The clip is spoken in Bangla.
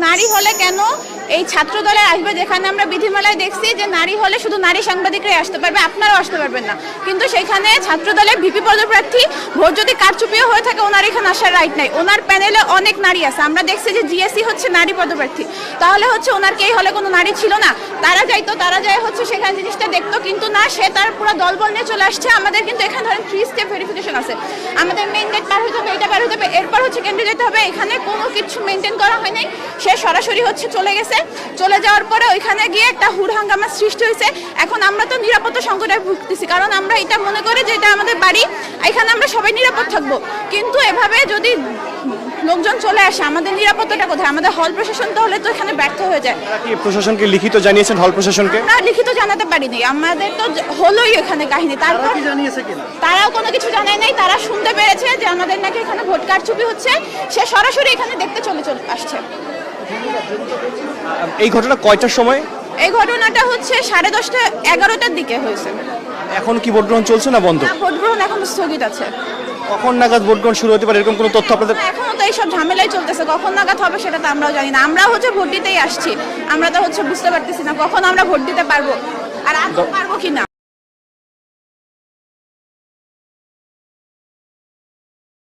নারী হলে কেন এই ছাত্র দলে আসবে যেখানে আমরা বিধিমালায় দেখছি যে নারী হলে শুধু নারী সাংবাদিকরাই আসতে পারবে, আপনারাও আসতে পারবেন না। কিন্তু সেখানে ছাত্র দলের ভিপি পদপ্রার্থী ভোট যদি কারচুপিও হয়ে থাকে, ওনার এখানে আসার রাইট নাই। ওনার প্যানেলে অনেক নারী আছে। আমরা দেখছি যে জিএসসি হচ্ছে নারী পদপ্রার্থী। তাহলে হচ্ছে ওনার কে হলে কোনো নারী ছিল না? তারা যাইতো, তারা যায় হচ্ছে সেখানে জিনিসটা দেখতো, কিন্তু না, সে তার পুরো দলবল নিয়ে চলে আসছে। আমাদের কিন্তু এখানে ধরেন থ্রি স্টেপ ভেরিফিকেশন আছে। আমাদের মেইন গেট পার হতে হবে, এটা পার হতে হবে, এরপর হচ্ছে কেন্দ্রে যেতে হবে। এখানে কোনো কিছু মেনটেন করা হয় নাই। সে সরাসরি হচ্ছে চলে গেছে। চলে যাওয়ার পরে ওইখানে গিয়ে একটা হুড় হাঙ্গামা সৃষ্টি হয়েছে। এখন আমরা তো নিরাপত্তা সংকটে ভুগতেছি কারণ আমরা এটা মনে করি যে এটা আমাদের বাড়ি এখানে আমরা সবাই নিরাপদ থাকব। কিন্তু এভাবে যদি লোকজন চলে আসে আমাদের নিরাপত্তাটা কোথায়? আমাদের হল প্রশাসন তাহলে তো এখানে ব্যর্থ হয়ে যায়। প্রশাসনকে লিখিত জানিয়েছেন হল প্রশাসনকে? না লিখিত জানাতে পারিনি আমাদের তো হলোই এখানে কাহিনী। তারপর তারাও কোনো কিছু জানায় নাই তারা শুনতে পেরেছে যে আমাদের নাকি এখানে ভোট কারচুপি হচ্ছে। সে সরাসরি এখানে দেখতে চলে চলে আসছে। এই ঘটনা কয়টার সময়? এই ঘটনাটা হচ্ছে সাড়ে দশটা এগারোটার দিকে হয়েছে। এখন কি ভোট গ্রহণ চলছে না বন্ধ? না, ভোট গ্রহণ এখন স্থগিত আছে। কখন নাগাদ ভোট গ্রহণ শুরু হতে পারে? এরকম কোনো তথ্য আপনাদের এখনও তো এইসব ঝামেলাই চলতেছে। কখন নাগাদ হবে সেটা তো আমরাও জানি না। আমরা হচ্ছে ভোট দিতেই আসছি। আমরা তো হচ্ছে বুঝতে পারতেছি না কখন আমরা ভোট দিতে পারব। আর আদৌ পারব কি না